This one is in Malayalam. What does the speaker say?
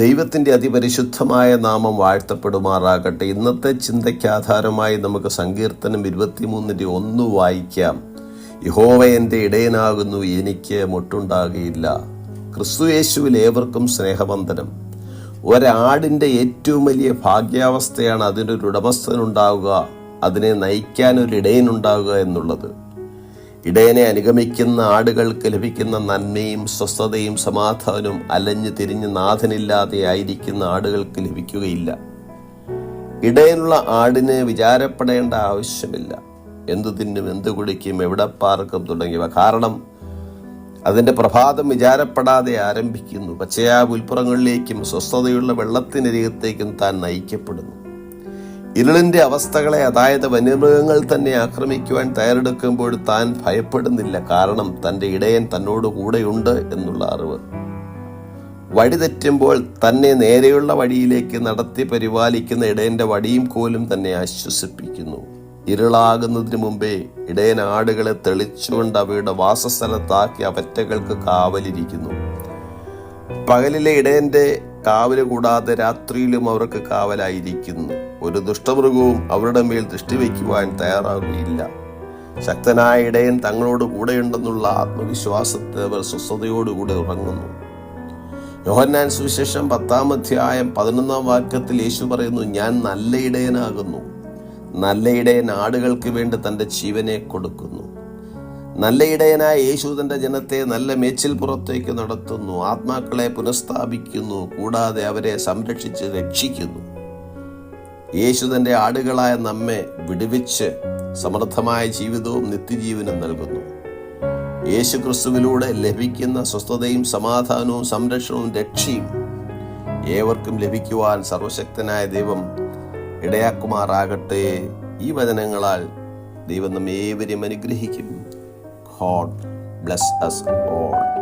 ദൈവത്തിന്റെ അതിപരിശുദ്ധമായ നാമം വാഴ്ത്തപ്പെടുമാറാകട്ടെ. ഇന്നത്തെ ചിന്തയ്ക്ക് ആധാരമായി നമുക്ക് സങ്കീർത്തനം ഇരുപത്തിമൂന്നിന്റെ ഒന്ന് വായിക്കാം. യഹോവ എന്റെ ഇടയനാകുന്നു എനിക്ക് മുട്ടുണ്ടാകുകയില്ല ക്രിസ്തുയേശുവിൽ ഏവർക്കും സ്നേഹബന്ധനം ഒരാടിന്റെ ഏറ്റവും വലിയ ഭാഗ്യാവസ്ഥയാണ് അതിനൊരു ഉടമസ്ഥനുണ്ടാവുക അതിനെ നയിക്കാൻ ഒരു ഇടയനുണ്ടാവുക എന്നുള്ളത്. ഇടയനെ അനുഗമിക്കുന്ന ആടുകൾക്ക് ലഭിക്കുന്ന നന്മയും സ്വസ്ഥതയും സമാധാനവും അലഞ്ഞു തിരിഞ്ഞ് നാഥനില്ലാതെ ആയിരിക്കുന്ന ആടുകൾക്ക് ലഭിക്കുകയില്ല. ഇടയനുള്ള ആടിന് വിചാരപ്പെടേണ്ട ആവശ്യമില്ല. എന്തു തിന്നും എന്തു കുടിക്കും എവിടെ പാർക്കും തുടങ്ങിയവ. കാരണം അതിന്റെ പ്രഭാതം വിചാരപ്പെടാതെ ആരംഭിക്കുന്നു. പച്ചയായ പുൽപ്പുറങ്ങളിലേക്കും സ്വസ്ഥതയുള്ള വെള്ളത്തിനരികത്തേക്കും താൻ നയിക്കപ്പെടുന്നു. ഇരുളിന്റെ അവസ്ഥകളെ അതായത് വന്യമൃഗങ്ങൾ തന്നെ ആക്രമിക്കുവാൻ തയ്യാറെടുക്കുമ്പോൾ താൻ ഭയപ്പെടുന്നില്ല. കാരണം തന്റെ ഇടയൻ തന്നോട് കൂടെയുണ്ട് എന്നുള്ള അറിവ്. വഴി തെറ്റുമ്പോൾ തന്നെ നേരെയുള്ള വഴിയിലേക്ക് നടത്തി പരിപാലിക്കുന്ന ഇടയന്റെ വടിയും കോലും തന്നെ ആശ്വസിപ്പിക്കുന്നു. ഇരുളാകുന്നതിന് മുമ്പേ ഇടയൻ ആടുകളെ തെളിച്ചുകൊണ്ട് അവയുടെ വാസസ്ഥലത്താക്കി അവറ്റകൾക്ക് കാവലിരിക്കുന്നു. പകലിലെ ഇടയന്റെ കാവൽ കൂടാതെ രാത്രിയിലും അവർക്ക് കാവലായിരിക്കുന്നു. ഒരു ദുഷ്ടമൃഗവും അവരുടെ മേൽ ദൃഷ്ടി വയ്ക്കുവാൻ തയ്യാറാകുകയില്ല ശക്തനായ ഇടയൻ തങ്ങളോട് കൂടെയുണ്ടെന്നുള്ള ആത്മവിശ്വാസത്തെ അവർ സ്വസ്ഥതയോടുകൂടെ ഉറങ്ങുന്നു. യോഹന്നാൻ സുവിശേഷം പത്താം അധ്യായം പതിനൊന്നാം വാക്യത്തിൽ യേശു പറയുന്നു ഞാൻ നല്ല ഇടയനാകുന്നു. നല്ല ഇടയൻ ആടുകൾക്ക് വേണ്ടി തന്റെ ജീവനെ കൊടുക്കുന്നു. നല്ല ഇടയനായ യേശു തന്റെ ജനത്തെ നല്ല മേച്ചിൽ പുറത്തേക്ക് നടത്തുന്നു. ആത്മാക്കളെ പുനഃസ്ഥാപിക്കുന്നു. കൂടാതെ അവരെ സംരക്ഷിച്ച് രക്ഷിക്കുന്നു. യേശു തന്റെ ആടുകളായ നമ്മെ വിടുവിച്ച് സമൃദ്ധമായ ജീവിതവും നിത്യജീവനും നൽകുന്നു. യേശു ക്രിസ്തുവിലൂടെ ലഭിക്കുന്ന സ്വസ്ഥതയും സമാധാനവും സംരക്ഷണവും രക്ഷയും ഏവർക്കും ലഭിക്കുവാൻ സർവശക്തനായ ദൈവം ഇടയാക്കുമാറാകട്ടെ. ഈ വചനങ്ങളാൽ ദൈവം നമ്മേവരും അനുഗ്രഹിക്കും. God bless us all